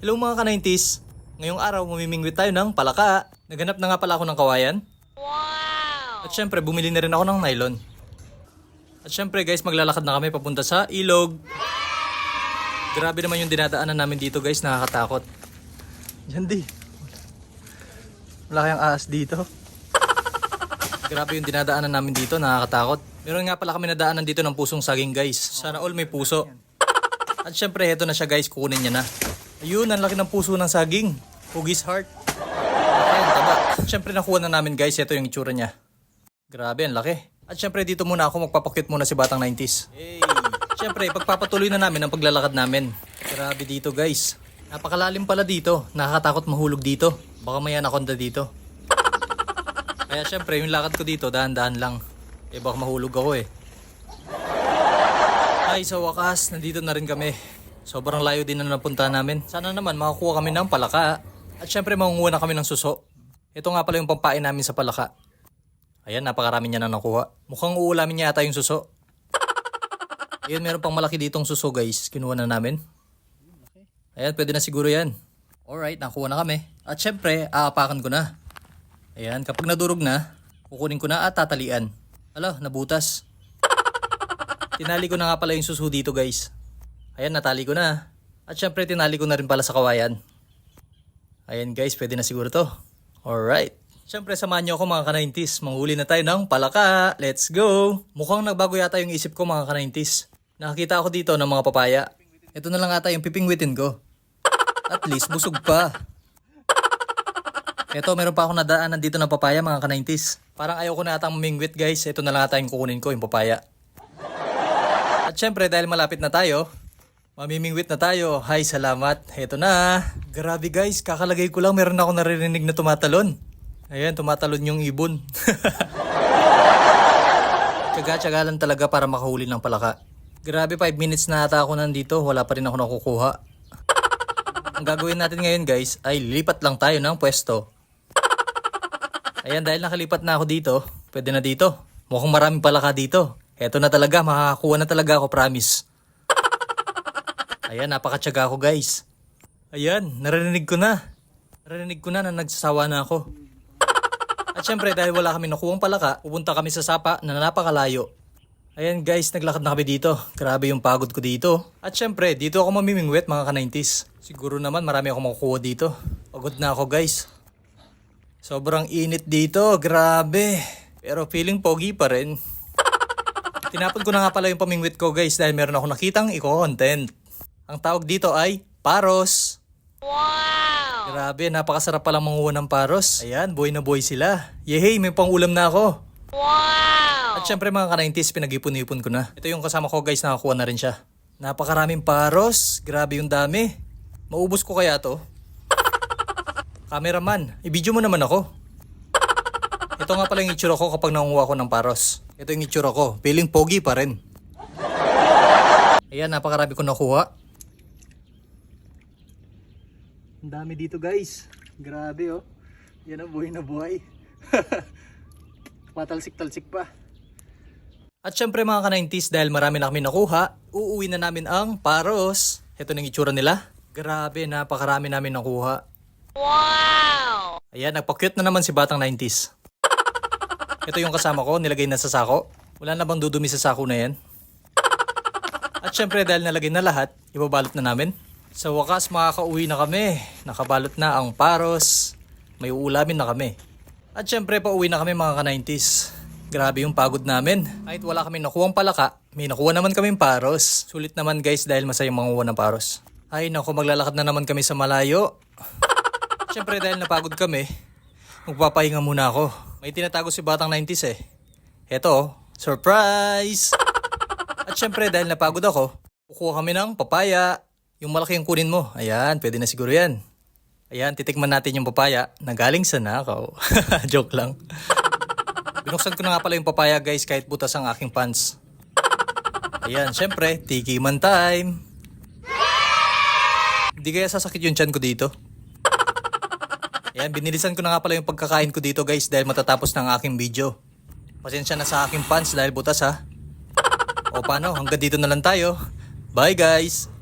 Hello mga ka-90s! Ngayong araw mamimingwit tayo ng palaka. Naghanap na nga pala ako ng kawayan. Wow! At syempre bumili na rin ako ng nylon. At syempre guys maglalakad na kami papunta sa ilog. Grabe naman yung dinadaanan namin dito guys, nakakatakot. Yan di. Wala kayang ahas dito. Grabe yung dinadaanan namin dito, nakakatakot. Meron nga pala kami nadaanan dito ng pusong saging guys. Sana all may puso. At syempre, heto na siya guys, kukunin niya na. Ayun, ang laki ng puso ng saging. Hugis heart. Ayan, taba. At syempre, nakuha na namin guys, ito yung itsura niya. Grabe, ang laki. At syempre, dito muna ako magpapakit muna si Batang 90s. Hey! Syempre, pagpapatuloy na namin ang paglalakad namin. Grabe dito guys. Napakalalim pala dito. Nakakatakot mahulog dito. Baka may anaconda dito. Kaya syempre, yung lakad ko dito, dahan-dahan lang. Eh baka mahulog ako eh. Ay, sa wakas, nandito na rin kami. Sobrang layo din na napunta namin. Sana naman makakuha kami ng palaka. At syempre, mangunguha na kami ng suso. Ito nga pala yung pampain namin sa palaka. Ayan, napakarami niya na nakuha. Mukhang uulamin niya yata yung suso. Ayan, meron pang malaki ditong suso guys. Kinuha na namin. Ayan, pwede na siguro yan. Alright, nakuha na kami. At syempre, aapakan ko na. Ayan, kapag nadurog na, kukunin ko na at tatalian. Ala, nabutas. Tinali ko na nga pala yung suso dito guys. Ayan, natali ko na. At syempre, tinali ko na rin pala sa kawayan. Ayan guys, pwede na siguro to. Alright. Syempre, samahan niyo ako mga ka-90s. Manghuli na tayo ng palaka. Let's go! Mukhang nagbago yata yung isip ko mga ka-90s. Nakakita ako dito ng mga papaya. Ito na lang ata yung pipingwitin ko. At least, busog pa. Ito, meron pa ako nadaanan dito ng papaya mga ka-90s. Parang ayaw ko na atang mamingwit guys. Ito na lang ata yung kukunin ko, yung papaya. At syempre, dahil malapit na tayo, mamimingwit na tayo. Hay, salamat. Ito na. Grabe guys, kakalagay ko lang meron ako naririnig na tumatalon. Ayan, tumatalon yung ibon. Tsaga-tsaga lang talaga para makahuli ng palaka. Grabe, 5 minutes na ata ako nandito. Wala pa rin ako nakukuha. Ang gagawin natin ngayon guys ay lipat lang tayo ng pwesto. Ayan, dahil nakalipat na ako dito, pwede na dito. Mukhang maraming palaka dito. Eto na talaga, makakakuha na talaga ako, promise. Ayan, napakatsaga ako guys. Ayan, narinig ko na. Narinig ko na na nagsasawa na ako. At syempre, dahil wala kami nakuhang palaka, pupunta kami sa sapa na napakalayo. Ayan guys, naglakad na kami dito. Grabe yung pagod ko dito. At syempre, dito ako mamimingwit mga ka-90s. Siguro naman marami ako makukuha dito. Pagod na ako guys. Sobrang init dito, grabe. Pero feeling pogi pa rin. Tinapon ko na nga pala yung pamingwit ko guys dahil meron ako nakitang i-content. Ang tawag dito ay paros. Wow! Grabe, napakasarap palang manguha ng paros. Ayan, boy na boy sila. Yehey, may pangulam na ako. At syempre mga ka-90s, pinag-ipon-ipon ko na. Ito yung kasama ko guys, nakakuha na rin siya. Napakaraming paros. Grabe yung dami. Maubos ko kaya to? Cameraman, i-video mo naman ako. Ito nga pala yung itsura ko kapag nangunguha ko ng paros. Ito yung itsura ko. Feeling pogi pa rin. Ayan, napakarami ko nakuha. Ang dami dito guys. Grabe oh. Yan ang buhay na buhay. Patalsik-talsik pa. At syempre mga ka-90s, dahil marami na kami nakuha, uuwi na namin ang paros. Ito na yung itsura nila. Grabe, napakarami namin nakuha. Wow! Ayan, nagpa-cute na naman si Batang 90s. Ito yung kasama ko, nilagay na sa sako. Wala na bang dudumi sa sako na yan? At syempre dahil nalagay na lahat, ibabalot na namin. Sa wakas makakauwi na kami. Nakabalot na ang paros. May uulamin na kami. At syempre pauwi na kami mga ka-90s. Grabe yung pagod namin. Kahit wala kami nakuhang palaka, may nakuha naman kaming paros. Sulit naman guys dahil masayang manguha ng paros. Ay naku, maglalakad na naman kami sa malayo. Syempre dahil napagod kami, magpapahinga muna ako. May tinatago si Batang 90s eh. Eto, surprise! At syempre dahil napagod ako, kukuha kami ng papaya. Yung malaki yung kunin mo. Ayan, pwede na siguro yan. Ayan, titikman natin yung papaya na galing sa nakaw. Joke lang. Binuksan ko na nga pala yung papaya guys kahit butas ang aking pants. Ayan, syempre, tiki man time. Hindi kaya sasakit yung chan ko dito. Ayan, binilisan ko na nga pala yung pagkakain ko dito guys dahil matatapos ang aking video. Pasensya na sa aking pants dahil butas ha. O paano, hanggang dito na lang tayo. Bye guys!